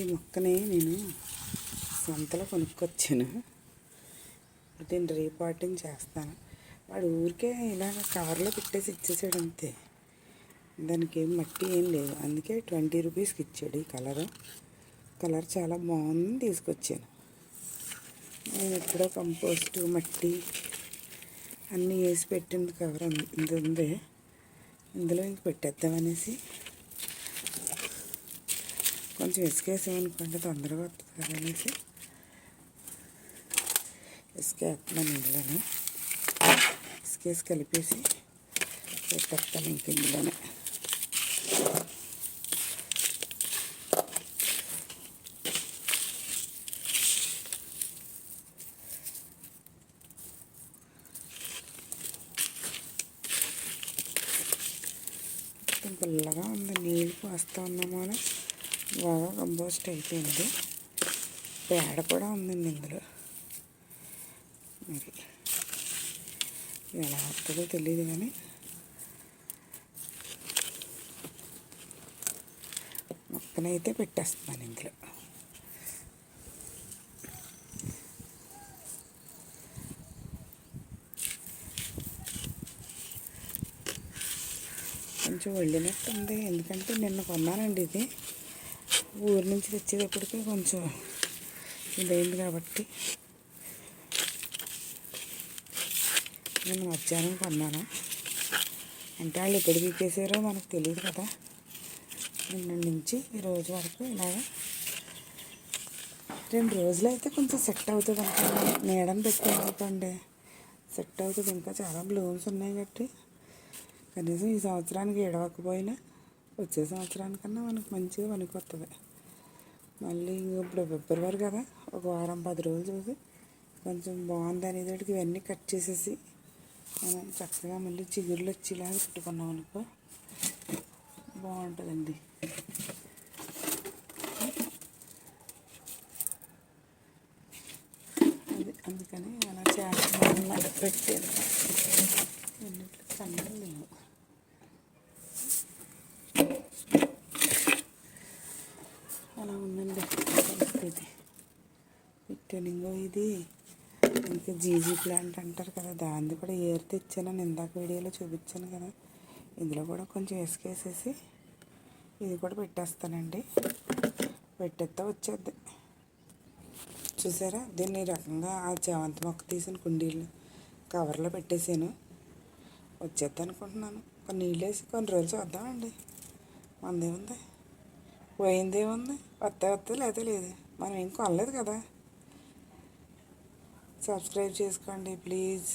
అండి ఈ నేను సంతలో కొనుక్కొచ్చాను. దీన్ని రీపాటింగ్ చేస్తాను. వాడు ఊరికే ఇలాగ కవర్లో పెట్టేసి ఇచ్చేసాడు అంతే. దానికి ఏం మట్టి ఏం లేదు. అందుకే ట్వంటీ రూపీస్కి ఇచ్చాడు ఈ కలర్. కలర్ చాలా బాగుంది తీసుకొచ్చాను. నేను ఎప్పుడో కంపోస్ట్ మట్టి అన్నీ వేసి పెట్టింది కవర్ ఇంత ఉంది. ఇందులో ఇంక పెట్టేద్దామనేసి కొంచెం ఇసుకేసామనుకోండి తొందరగా వస్తుంది కదా అనేసి ఇసుకేస్తున్నాను ఇందులోనే ఇసుకేసి కలిపేసి పెట్టేస్తాను ఇంక ఇందులోనే మొత్తం పుల్లగా ఉంది నీళ్ళు పోస్తూ ఉన్నామో అని బాగా కంపోస్ట్ అయిపోయింది. పేడ కూడా ఉందండి ఇందులో. మరి ఎలా వస్తుందో తెలియదు కానీ మొక్కనైతే పెట్టేస్తున్నాను ఇందులో. కొంచెం వెళ్ళినట్టు ఉంది ఎందుకంటే నిన్న కొన్నానండి ఇది. ఊరి నుంచి తెచ్చేటప్పటికి కొంచెం ఇదైంది కాబట్టి నేను మధ్యాహ్నం కొన్నాను. అంటే వాళ్ళు ఎప్పుడు పీకేసారో మనకు తెలియదు కదా. నిన్న నుంచి ఈ రోజు వరకు ఇలాగ రెండు రోజులు అయితే కొంచెం సెట్ అవుతుంది అనుకోండి నీడని పెట్టుకోండి సెట్ అవుతుంది. ఇంకా చాలా బ్లూమ్స్ ఉన్నాయి కాబట్టి కనీసం ఈ సంవత్సరానికి ఏడవకపోయినా వచ్చే సంవత్సరానికన్నా మనకు మంచిగా పనికొస్తుంది మళ్ళీ ఇప్పుడు ఫిబ్రవరి కదా ఒక వారం పది రోజులు చూసి కొంచెం బాగుంది అనేటికి ఇవన్నీ కట్ చేసేసి మనం చక్కగా మళ్ళీ చిగురులు వచ్చేలాగా పెట్టుకున్నాం అనుకో బాగుంటుందండి. అది అందుకని అలా చేస్తాను పెట్టాను పెట్టాను ఇది ఇంకా జీజీ ప్లాంట్ అంటారు కదా దాన్ని కూడా ఏరు తెచ్చాను ఇందాక వీడియోలో చూపించాను కదా. ఇందులో కూడా కొంచెం ఇసుకేసేసి ఇది కూడా పెట్టేస్తానండి. పెట్టేస్తే వచ్చేద్ది. చూసారా? దీన్ని ఈ రకంగా ఆ చామంతి మొక్క తీసిన కుండీలు కవర్లో పెట్టేసాను. వచ్చేద్ది అనుకుంటున్నాను. కొన్ని నీళ్ళు వేసి కొన్ని రోజులు చూద్దామండి. మందేముంది? పోయిందేముంది? వస్తే వస్తే లేదా లేదు. మనం ఏం కొనలేదు కదా. సబ్స్క్రైబ్ చేసుకోండి ప్లీజ్.